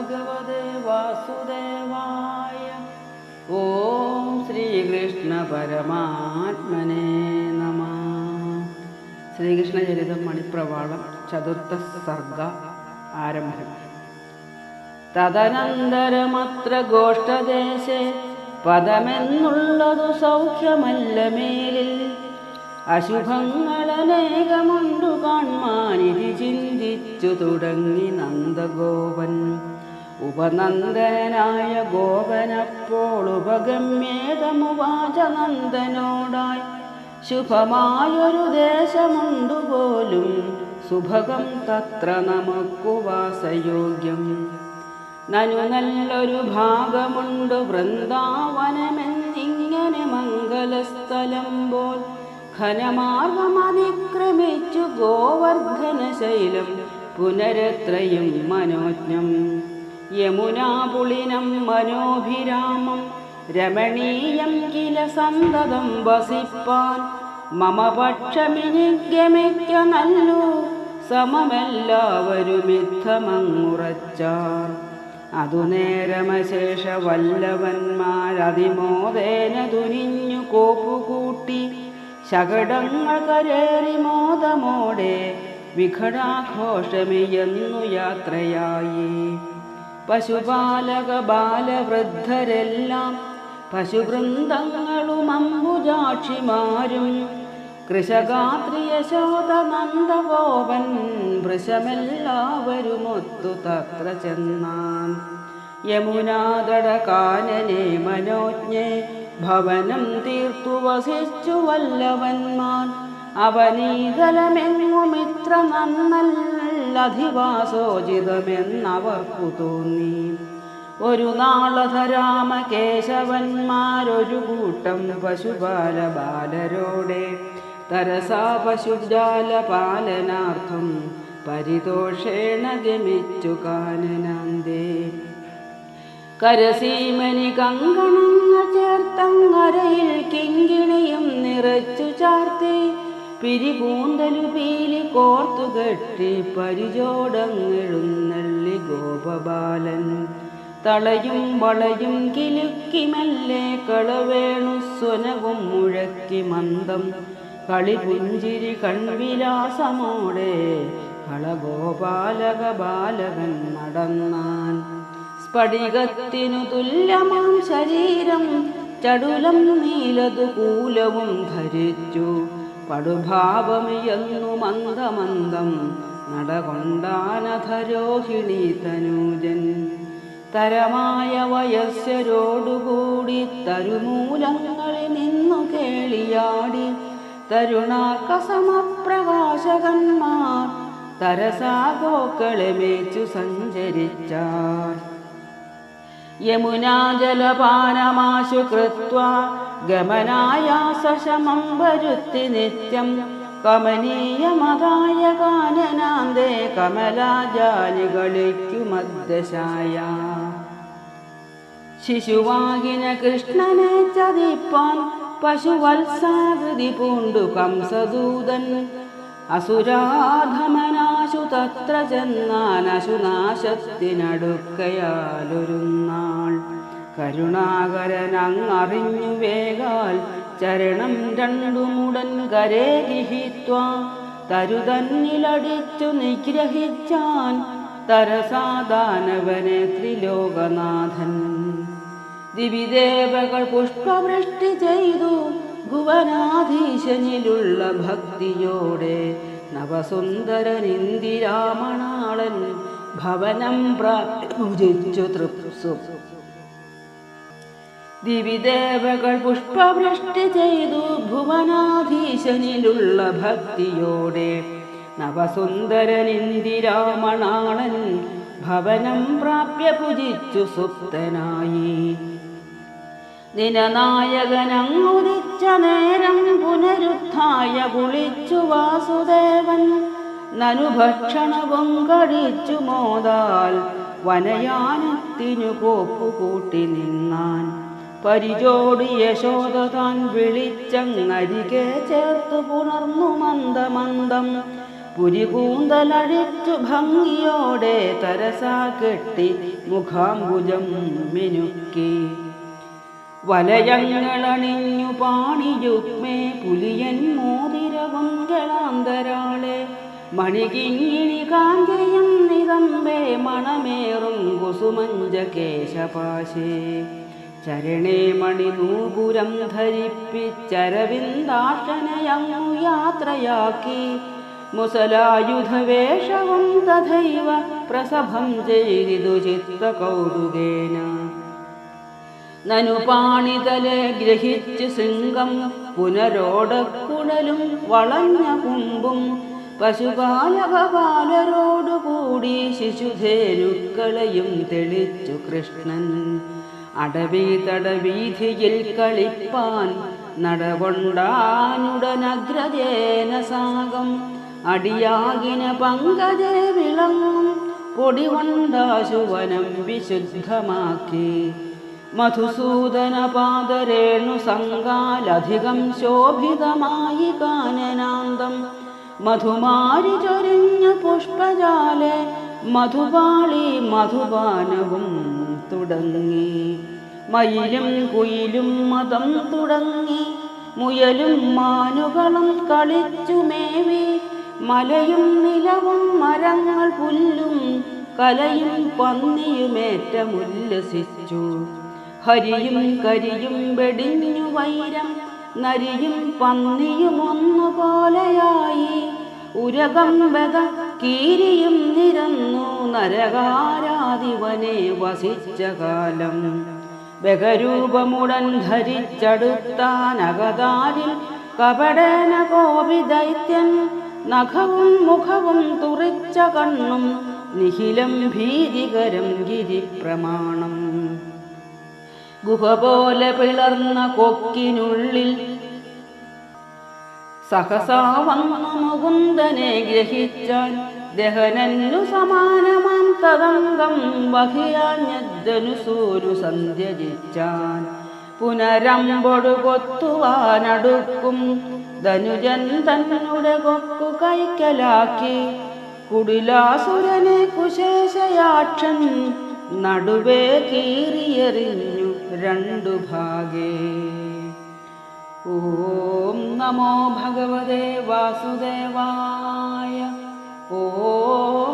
ഭഗവതേ വാസുദേവായ. ഓം ശ്രീകൃഷ്ണ പരമാത്മനേ നമ. ശ്രീകൃഷ്ണചരിതം മണിപ്രവാളം ചതുർത്ഥ സർഗ ആരംഭം. തദനന്തരമത്ര ഗോഷ്ടദേശേ പദമെന്നുള്ളതു സൗഖ്യമല്ല മേലിൽ. അശുഭങ്ങളനേകമുണ്ടു കാൺമാനിരി ചിന്തിച്ചു തുടങ്ങി നന്ദഗോപൻ. ഉപനന്ദനായ ഗോപനപ്പോൾ ഉപഗമ്യേതമുവാച നന്ദനോടായി ശുഭമായൊരു ദേശമുണ്ടു പോലും സുഭകം തത്ര നമുക്കു വാസയോഗ്യം. നനു നല്ലൊരു ഭാഗമുണ്ട് വൃന്ദാവനമെന്നിങ്ങനെ മംഗലസ്ഥലം പോൽ. ഘനമാർഗം അതിക്രമിച്ചു ഗോവർദ്ധന ശൈലം പുനരത്രയും മനോജ്ഞം. യമുനാപുളിനം മനോഭിരാമം രമണീയം കില സന്തതം വസിപ്പാൻ. മമ പക്ഷമിനി ഗമിക്ക നല്ലു സമമെല്ലാവരുമിത്തമങ്ങുറച്ചാർ അതു നേരമശേഷ വല്ലവന്മാരതിമോദേന തുനിഞ്ഞു കോപ്പുകൂട്ടി. ശകടങ്ങൾ കരേറി മോദമോടെ വിഘടാഘോഷമിയെന്നു യാത്രയായി. പശുപാലക ബാലവൃദ്ധരെല്ലാം പശുവൃന്ദങ്ങളും അമ്പുജാക്ഷിമാരും. കൃഷഗാത്രിയശോത വൃഷമെല്ലാവരും വൃഷമെല്ലാവരുമൊത്തു തത്ര ചെന്നാൻ യമുനാതട കാനനെ മനോജ്ഞെ ഭവനം തീർത്തു വസിച്ചു വല്ലവന്മാൻ. അവനീതലമെങ്ങുമിത്ര നന്നല്ലധിവാസോചിതമെന്നവർക്കു തോന്നി. ഒരു നാളധരാമ കേശവന്മാരൊരു കൂട്ടം പശുപാല ബാലരോടെ തരസാ പശുജാല പാലനാർത്ഥം പരിതോഷേണ ഗമിച്ചു കാനനന്ദേ കരസീമനി കങ്കണങ്ങ ചേർത്തങ്ങരയിൽ കിങ്കിണിയും നിറച്ചു ചാർത്തി. പിരികൂന്തലു പീലി കോർത്തു കെട്ടി പരിചോടങ്ങെഴുന്നള്ളി ഗോപബാലൻ. തളയും വളയും കിലുക്കി മെല്ലെ കളവേണു സ്വനവും മുഴക്കി മന്ദം. കളി പുഞ്ചിരി കൺവിലാസമോടെ കളഗോപാലക ബാലകൻ നടന്നാൻ. സ്ഫടികത്തിനു തുല്യമാം ശരീരം ചടുലം നീലതു കൂലവും ധരിച്ചു. പടുഭാവമിയെന്നു മന്ദമന്ദം നടകൊണ്ടാനധരോഹിണി തനൂജൻ തരമായ വയസ്സരോടുകൂടി തരുമൂലങ്ങളിൽ നിന്നു കേളിയാടി. തരുണാക്കസമപ്രകാശകന്മാർ തരസാഗോക്കളെ മേച്ചു സഞ്ചരിച്ചാർ. യമുനാജലപാനമാശു കൃത്വ ഗമനായാസശമം വരുത്തി നിത്യം കമനീയമതായ കാനനാന്തേ കമലാജാലികളിക്കു മദ്ദശായ ശിശുവാകിന കൃഷ്ണനെ ചതിപ്പാൻ പശുവത്സാകൃതി പൂണ്ടു കംസദൂതൻ. അസുരാധമനാശു തത്ര ചെന്നാനശുനാശത്തിനടുക്കയാലൊരുന്നാൾ കരുണാകരനങ്ങറിഞ്ഞു വേഗാൽ ചരണം രണ്ടുമുടൻ കരേ ഗ്രഹിത്വ തരുതന്നിലടിച്ചു നിഗ്രഹിച്ചാൻ തരസാദാനവനെ ത്രിലോകനാഥൻ. ദിവിദേവകൾ പുഷ്പവൃഷ്ടി ചെയ്തു. ഭുവനാധീശനിലുള്ള ഭക്തിയോടെ നവസുന്ദരനിന്ദിരാമണാളൻ ഭവനം പ്രാപിച്ചു തൃപ്സു. ദിവിദേവകൾ പുഷ്പവൃഷ്ടി ചെയ്തു ഭുവനാധീശനിലുള്ള ഭക്തിയോടെ നവസുന്ദരനിന്ദിരാമണാളൻ ഭവനം പ്രാപ്യ പൂജിച്ചു സുപ്തനായി. ദിനനായകനങ്ങുദിച്ച നേരം പുനരുദ്ധായ കുളിച്ചു വാസുദേവൻ. നനുഭക്ഷണവും കഴിച്ചു മോതാൽ വനയാനത്തിനു കോപ്പുകൂട്ടി നിന്നാൻ. പരിചോടി യശോദ താൻ വിളിച്ചങ്ങരികെ ചേർത്തു പുണർന്നു മന്ദമന്ദം. പുരികൂന്തലഴിച്ചു ഭംഗിയോടെ തരസാ കെട്ടി മുഖാംബുജം മിനുക്കി. വലയങ്ങളണിഞ്ഞു പാണിയുഗ്മേ പുലിയൻ മോതിരവും ഗളാന്തരാളെ മണികിങ്ങിണി കാഞ്ചയം നിതമ്പേ മണമേറും കുസുമഞ്ച കേശപാശേ ചരണേ മണിനൂപുരം ധരിപ്പിച്ചരവിന്ദാക്ഷനയങ്ങു യാത്രയാക്കി. മുസലായുധവേഷവും തഥൈവ പ്രസഭം ചെയ്തിതു ചിത്തകൗതുകേന. നനു പാണിതലെ ഗ്രഹിച്ച് സിംഹം പുനരോടക്കുഴലും വളഞ്ഞ കുമ്പും പശുപാലകപാലരോടുകൂടി ശിശുധേരുക്കളെയും തെളിച്ചു കൃഷ്ണൻ. അടവി തടവീഥിയിൽ കളിപ്പാൻ നടകൊണ്ടാനുടനഗ്രജേന സാഗം. അടിയാകിന പങ്കജേ വിളങ്ങും പൊടികൊണ്ടാശുവനം വിശുദ്ധമാക്കി. മധുസൂദന പാദരേണു സംഘാലധികം ശോഭിതമായി കാനനാന്തം. മധുമാരി ചൊരിഞ്ഞ പുഷ്പജാലെ മധുപാളി മധുപാനവും തുടങ്ങി. മയിലും കുയിലും മതം തുടങ്ങി. മുയലും മാനുകളും കളിച്ചു മേവി. മലയും നിലവും മരങ്ങൾ പുല്ലും കലയും പന്നിയുമേറ്റമുല്ലസിച്ചു. ഹരിയും കരിയും വെടിഞ്ഞു വൈരം നരിയും പന്നിയും ഒന്നുപോലെയായി. ഉരകം വെത കീരിയും നിരന്നു നരകാരാധിവനെ വസിച്ച കാലം. ബഹരൂപമുടൻ ധരിച്ചടുത്താനകതാരിൽ കപടേന കോപി ദൈത്യൻ നഖവും മുഖവും തുറിച്ച കണ്ണും നിഖിലം ഭീതികരം ഗിരിപ്രമാണം. ഗുഹ പോലെ പിളർന്ന കൊക്കിനുള്ളിൽ മുകുന്ദനെ ഗ്രഹിച്ചാൻ ദഹനന്നു സമാനമാം തദംഗം വഹിയാഞ്ഞനുസൂരു സന്ധ്യജിച്ചാൻ പുനരമ്പൊടു കൊത്തുവാനടുക്കും ധനുജൻ തന്നുടെ കൊക്കു കൈക്കലാക്കി. കുടിലാസുരനെ കുശേഷയാക്ഷൻ നടുവേ കീറിയെറിഞ്ഞു. രണ്ടു ഭാഗേ. ഓം നമോ ഭഗവതേ വാസുദേവായ. ഓം